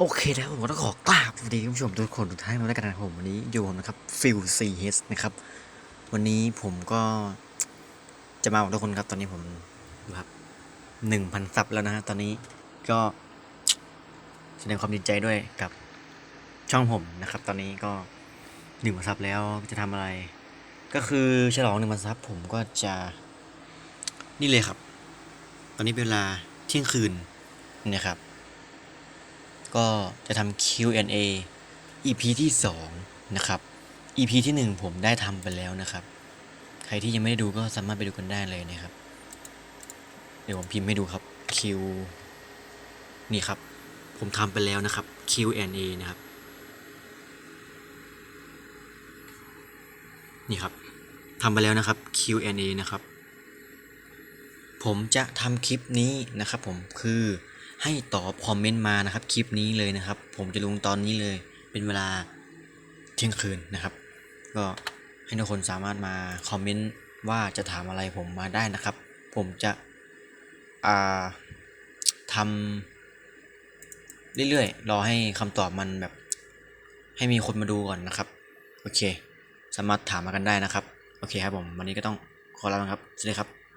โอเคแล้วผมก็ต้องขอกราบสวัสดีคุณผู้ชมทุกคนทุกท่านมาด้วยกันนะครับผมวันนี้อยู่ผมนะครับฟิลซีเฮสนะครับ วันนี้ผมก็จะมาบอกทุกคนครับ ตอนนี้ผมอยู่ครับหนึ่งพันซับแล้วนะฮะตอนนี้ก็แสดงความดีใจด้วยกับช่องผมนะครับ ตอนนี้ก็หนึ่งพันซับแล้วจะทำอะไร ก็คือฉลองหนึ่งพันซับผมก็จะนี่เลยครับ ตอนนี้เป็นเวลาเที่ยงคืนเนี่ยครับ ก็จะทำ Q&A EP ที่ 2 นะครับ EP ที่ 1 ผมได้ทำไปแล้วนะครับ ใครที่ยังไม่ได้ดูก็สามารถไปดูกันได้เลยนะครับ เดี๋ยวผมพิมพ์ให้ดูครับ Q นี่ครับ ผมทำไปแล้วนะครับ Q&A นะครับ นี่ครับทำไปแล้วนะครับ Q&A นะครับ ผมจะทำคลิปนี้นะครับผมคือ ให้ตอบคอมเมนต์มานะครับคลิปนี้เลยนะครับ ผมจะลงตอนนี้เลย เป็นเวลาเที่ยงคืนนะครับ ก็ให้ทุกคนสามารถมาคอมเมนต์ว่าจะถามอะไรผมมาได้นะครับ ผมจะอ่าทำเรื่อยๆ รอให้คำตอบมันแบบ ให้มีคนมาดูก่อนนะครับ โอเค สามารถถามมากันได้นะครับ โอเคครับผม วันนี้ก็ต้องขอลาไปครับ สวัสดีครับ